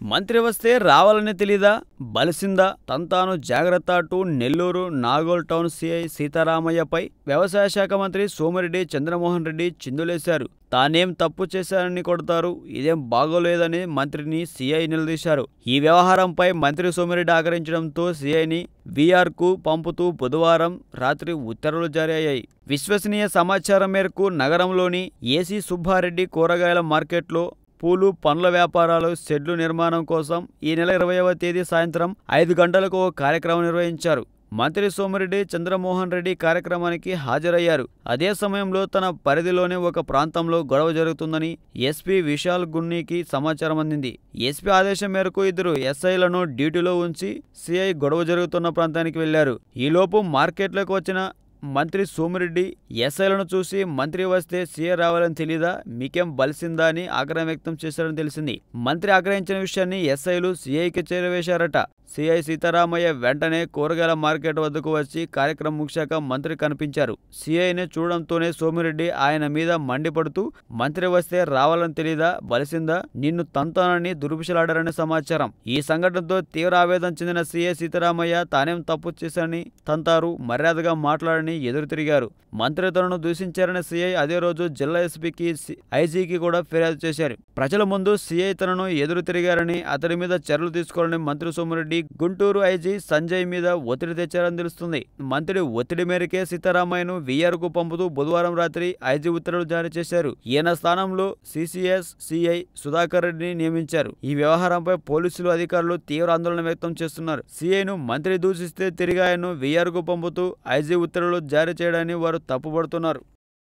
మంత్రి వస్తే రావాలని తెలీదా? బలిసిందా? తంతాను జాగ్రత్త అటు నెల్లూరు నాగోల్ టౌన్ సిఐ సీతారామయ్యపై వ్యవసాయ శాఖ మంత్రి సోమిరెడ్డి చంద్రమోహన్ రెడ్డి చిందులేశారు. తానేం తప్పు చేశారని కొడతారు? ఇదేం బాగోలేదని మంత్రిని సీఐ నిలదీశారు. ఈ వ్యవహారంపై మంత్రి సోమిరెడ్డి ఆకరించడంతో సీఐని వీఆర్కు పంపుతూ బుధవారం రాత్రి ఉత్తర్వులు జారీ అయ్యాయి విశ్వసనీయ సమాచారం మేరకు నగరంలోని ఏసీ సుబ్బారెడ్డి కూరగాయల మార్కెట్లో పూలు పండ్ల వ్యాపారాలు షెడ్లు నిర్మాణం కోసం ఈ నెల ఇరవైవ తేదీ సాయంత్రం ఐదు గంటలకు ఓ కార్యక్రమం నిర్వహించారు. మంత్రి సోమిరెడ్డి చంద్రమోహన్ రెడ్డి కార్యక్రమానికి హాజరయ్యారు. అదే సమయంలో తన పరిధిలోని ఒక ప్రాంతంలో గొడవ జరుగుతుందని ఎస్పీ విశాల్ గున్నీకి సమాచారం అందింది. ఎస్పీ ఆదేశం మేరకు ఇద్దరు ఎస్ఐలను డ్యూటీలో ఉంచి సిఐ గొడవ జరుగుతున్న ప్రాంతానికి వెళ్ళారు. ఈలోపు మార్కెట్లోకి వచ్చిన మంత్రి సోమిరెడ్డి ఎస్ఐలను చూసి మంత్రి వస్తే సీఏ రావాలని తెలీదా? మీకేం బలిసిందా అని ఆగ్రహం వ్యక్తం చేశారని తెలిసింది. మంత్రి ఆగ్రహించిన విషయాన్ని ఎస్ఐలు సీఐకి చేరవేశారట. సిఐ సీతారామయ్య వెంటనే కూరగాయల మార్కెట్ వద్దకు వచ్చి కార్యక్రమం ముగిశాక మంత్రి కనిపించారు. సిఐని చూడడంతోనే సోమిరెడ్డి ఆయన మీద మండిపడుతూ మంత్రి వస్తే రావాలని తెలీదా? బలిసిందా? నిన్ను తంతానని దుర్భిషలాడారని సమాచారం. ఈ సంఘటనతో తీవ్ర ఆవేదన చెందిన సిఐ సీతారామయ్య తానేం తప్పు చేశానని తంతారు మర్యాదగా మాట్లాడని ఎదురు తిరిగారు. మంత్రి తనను దూషించారని సీఐ అదే రోజు జిల్లా ఎస్పీకి ఐజీకి కూడా ఫిర్యాదు చేశారు. ప్రజల ముందు సీఐ తనను ఎదురు తిరిగారని అతడి మీద చర్యలు తీసుకోవాలని మంత్రి సోమిరెడ్డి గుంటూరు ఐజీ సంజయ్ మీద ఒత్తిడి తెచ్చారని తెలుస్తుంది. మంత్రి ఒత్తిడి మేరకే సీతారామయ్యను వీఆర్కు పంపుతూ బుధవారం రాత్రి ఐజీ ఉత్తర్వులు జారీ చేశారు. ఈయన స్థానంలో సిసిఎస్ సిఐ సుధాకర్ రెడ్డిని నియమించారు. ఈ వ్యవహారంపై పోలీసులు అధికారులు తీవ్ర ఆందోళన వ్యక్తం చేస్తున్నారు. సీఐను మంత్రి దూషిస్తే తిరిగి ఆయన్ను వీఆర్కు పంపుతూ ఐజీ ఉత్తర్వులు జారీ చేయడాన్ని వారు తప్పుపడుతున్నారు.